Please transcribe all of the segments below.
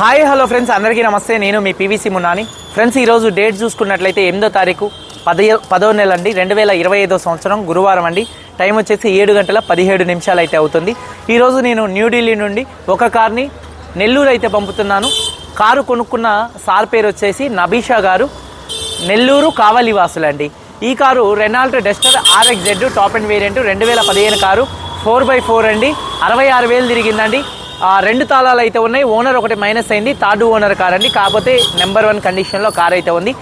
Hi hello friends అందరికీ నమస్తే. నేను మీ పీవీసీ మున్నాని. ఫ్రెండ్స్ ఈరోజు డేట్ చూసుకున్నట్లయితే ఎనిమిదో తారీఖు పది పదో నెల అండి. రెండు వేల ఇరవై ఐదో సంవత్సరం గురువారం అండి. టైం వచ్చేసి ఏడు గంటల పదిహేడు నిమిషాలు అయితే అవుతుంది. ఈరోజు నేను న్యూఢిల్లీ నుండి ఒక కార్ని నెల్లూరు అయితే పంపుతున్నాను. కారు కొనుక్కున్న సార్ పేరు వచ్చేసి నబీషా గారు. నెల్లూరు కావలి వాసులండి ఈ car Renault Duster RX Z top and variant రెండు వేల పదిహేను కారు ఫోర్ బై ఫోర్ అండి. అరవై ఆరు వేలు తిరిగిందండి. రెండు తాళాలు అయితే ఉన్నాయి. ఓనర్ ఒకటి మైనస్ అయింది. థర్డ్ ఓనర్ కార్ అండి కాకపోతే నెంబర్ వన్ కండిషన్లో కార్ అయితే ఉంది.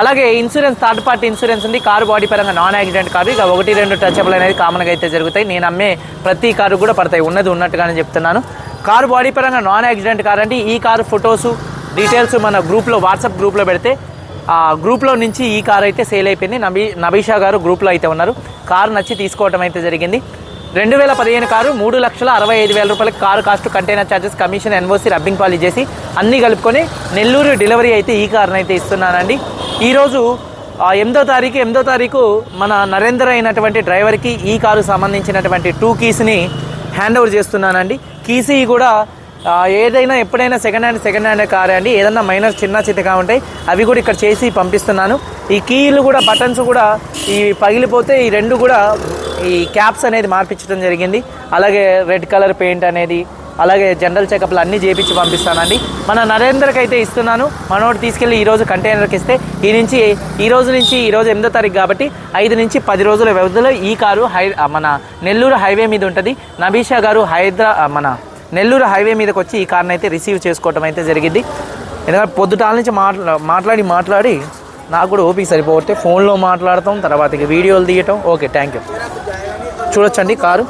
అలాగే ఇన్సూరెన్స్ థర్డ్ పార్టీ ఇన్సూరెన్స్ ఉంది. కారు బాడీ పరంగా నాన్ యాక్సిడెంట్ కారు. ఇక ఒకటి రెండు టచ్అప్లు అనేది కామన్గా అయితే జరుగుతాయి. నేను అమ్మే ప్రతి కారు కూడా పడతాయి. ఉన్నది ఉన్నట్టుగానే చెప్తున్నాను. కారు బాడీ పరంగా నాన్ యాక్సిడెంట్ కార్ అంటే ఈ కారు ఫొటోసు డీటెయిల్స్ మన గ్రూప్లో వాట్సాప్ గ్రూప్లో పెడితే ఆ గ్రూప్లో నుంచి ఈ కార్ అయితే సేల్ అయిపోయింది. నబీ నబీషా గారు గ్రూప్లో అయితే ఉన్నారు. కారు నచ్చి తీసుకోవటం అయితే జరిగింది. రెండు వేల పదిహేను కారు మూడు లక్షల అరవై ఐదు వేల రూపాయలకి car cost container charges commission NOC rubbing పాలి చేసి అన్నీ కలుపుకొని నెల్లూరు డెలివరీ అయితే ఈ కార్ని అయితే ఇస్తున్నానండి. ఈరోజు ఎనిమిదో తారీఖు ఎనిమిదో తారీఖు మన నరేంద్ర అయినటువంటి డ్రైవర్కి ఈ కారు సంబంధించినటువంటి టూ కీస్ని హ్యాండ్ ఓవర్ చేస్తున్నానండి. కీసీ కూడా ఏదైనా ఎప్పుడైనా second hand second hand car అండి. ఏదైనా మైనర్ చిన్న చిన్నగా ఉంటాయి అవి కూడా ఇక్కడ చేసి పంపిస్తున్నాను. ఈ కీలు కూడా బటన్స్ కూడా ఈ పగిలిపోతే ఈ రెండు కూడా ఈ క్యాప్స్ అనేది మార్పించడం జరిగింది. అలాగే రెడ్ కలర్ పెయింట్ అనేది అలాగే జనరల్ చెకప్లు అన్నీ చేపించి పంపిస్తానండి. మన నరేంద్రకి అయితే ఇస్తున్నాను. మనోడు తీసుకెళ్ళి ఈరోజు కంటైనర్కి ఇస్తే ఈ నుంచి ఈ రోజు నుంచి ఈరోజు ఎనిమిదో తారీఖు కాబట్టి ఐదు నుంచి పది రోజుల వ్యవధిలో ఈ కారు హై మన నెల్లూరు హైవే మీద ఉంటుంది. నబీషా గారు హైదరా మన నెల్లూరు హైవే మీదకి వచ్చి ఈ కార్ని అయితే రిసీవ్ చేసుకోవటం అయితే జరిగింది. ఎందుకంటే పొద్దుటాల నుంచి మాట్లా మాట్లాడి మాట్లాడి నాకు కూడా ఓపిక సరిపోతే ఫోన్లో మాట్లాడతాం తర్వాత ఇక వీడియోలు తీయటం. ఓకే థ్యాంక్ యూ చూడొచ్చండి కారు.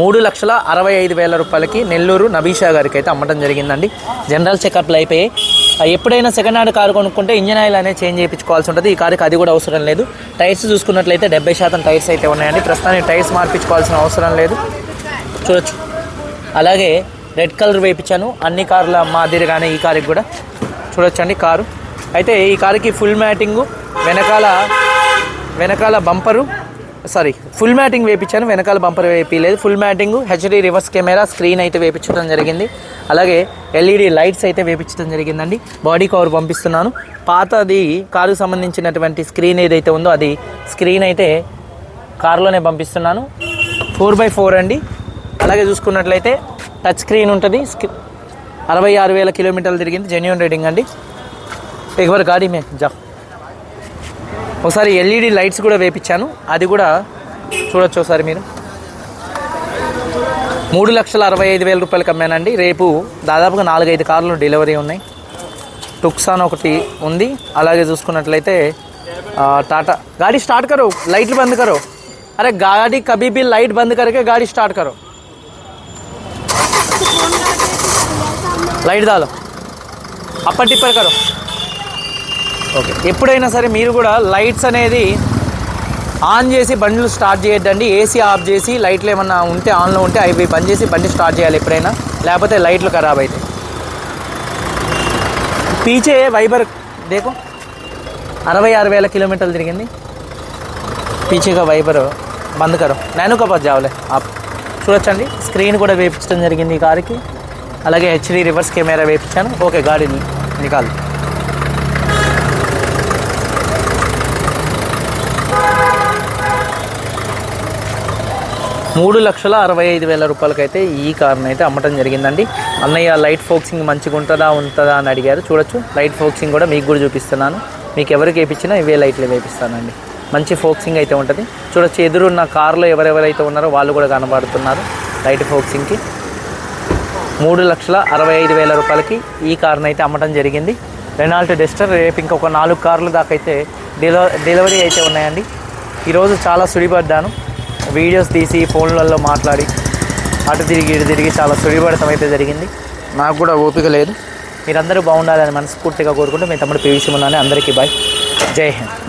మూడు లక్షల అరవై ఐదు వేల రూపాయలకి నెల్లూరు నబీషా గారికి అయితే అమ్మటం జరిగిందండి. జనరల్ చెకప్లు అయిపోయి ఎప్పుడైనా సెకండ్ హ్యాండ్ కారు కొనుక్కుంటే ఇంజన్ ఆయిల్ అనేది చేంజ్ చేయించుకోవాల్సి ఉంటుంది. ఈ కారుకి అది కూడా అవసరం లేదు. టైర్స్ చూసుకున్నట్లయితే డెబ్బై శాతం టైర్స్ అయితే ఉన్నాయండి. ప్రస్తుతానికి టైర్స్ మార్పించుకోవాల్సిన అవసరం లేదు. చూడొచ్చు. అలాగే రెడ్ కలర్ వేయించాను అన్ని కార్ల మాదిరిగానే ఈ కారుకి కూడా చూడొచ్చండి కారు. అయితే ఈ కారుకి ఫుల్ మ్యాటింగు వెనకాల వెనకాల బంపరు సారీ ఫుల్ మ్యాటింగ్ వేయించాను వెనకాల బంపర్ వేయలేదు. Full matting HD reverse camera screen అయితే వేయించడం జరిగింది. అలాగే ఎల్ఈడి లైట్స్ అయితే వేయించడం జరిగిందండి. బాడీ కవర్ పంపిస్తున్నాను. పాతది కారుకు సంబంధించినటువంటి స్క్రీన్ ఏదైతే ఉందో అది స్క్రీన్ అయితే కారులోనే పంపిస్తున్నాను. ఫోర్ బై ఫోర్ అండి. అలాగే చూసుకున్నట్లయితే టచ్ స్క్రీన్ ఉంటుంది. స్క్రీ- అరవై ఆరు వేల కిలోమీటర్లు తిరిగింది. జెన్యున్ రేటింగ్ అండి. ఎగవర్ గాడి మే. జా. ఒకసారి ఎల్ఈడి లైట్స్ కూడా వేపించాను. అది కూడా చూడొచ్చు ఒకసారి మీరు. మూడు లక్షల అరవై ఐదు వేల రూపాయలకి అమ్మానండి రేపు దాదాపుగా నాలుగైదు కార్లు డెలివరీ ఉన్నాయి. టుక్సాన్ ఒకటి ఉంది. అలాగే చూసుకున్నట్లయితే టాటా. గాడి స్టార్ట్ కరో. లైట్లు బంద్ కరో. అరే గాడి కబీబీ లైట్ బంద్ కరకే గాడి స్టార్ట్ కరో. లైట్ దాలో. అప్పటి కరో. ఓకే. ఎప్పుడైనా సరే మీరు కూడా లైట్స్ అనేది ఆన్ చేసి బండ్లు స్టార్ట్ చేయొద్దండి. ఏసీ ఆఫ్ చేసి లైట్లు ఏమన్నా ఉంటే ఆన్లో ఉంటే అవి బంద్ చేసి బండి స్టార్ట్ చేయాలి ఎప్పుడైనా. లేకపోతే లైట్లు ఖరాబ్ అవుతాయి పీచే వైబర్ దేకో? అరవై ఆరు వేల కిలోమీటర్లు తిరిగింది. పీచేగా వైబర్ బంద్ కరో. నేను కపత్ జావలే. ఆప్. చూడొచ్చండి. స్క్రీన్ కూడా వేపించడం జరిగింది ఈ కారుకి. అలాగే హెచ్డి రివర్స్ కెమెరా వేపించాను. ఓకే గాడి నికాల్. మూడు లక్షల అరవై ఐదు వేల రూపాయలకైతే ఈ కార్ని అయితే అమ్మటం జరిగిందండి. అన్నయ్య లైట్ ఫోక్సింగ్ మంచిగా ఉంటుందా ఉంటుందా అని అడిగారు. చూడొచ్చు. లైట్ ఫోక్సింగ్ కూడా మీకు కూడా చూపిస్తున్నాను. మీకు ఎవరికి వేయించినా ఇవే లైట్లు వేపిస్తానండి. మంచి ఫోక్సింగ్ అయితే ఉంటుంది. చూడొచ్చు ఎదురున్న కార్లో ఎవరెవరైతే ఉన్నారో వాళ్ళు కూడా కనబడుతున్నారు లైట్ ఫోక్సింగ్కి. మూడు లక్షల అరవై ఐదు వేల రూపాయలకి ఈ కార్ని అయితే అమ్మటం జరిగింది. రెనాల్ట్ డెస్టర్ రేపు ఇంకొక నాలుగు కార్లు దాకా అయితే డెలివ డెలివరీ అయితే ఉన్నాయండి. ఈరోజు చాలా సుడిపడ్డాను. వీడియోస్ తీసి ఫోన్లలో మాట్లాడి అటు తిరిగి ఇటు తిరిగి చాలా సుడిపడటం అయితే జరిగింది. నాకు కూడా ఓపిక లేదు. మీరందరూ బాగుండాలని మనస్ఫూర్తిగా కోరుకుంటూ మీ తమ్ముడు పీవీసీ ఉన్నాను. అందరికీ బాయ్. జై హింద్.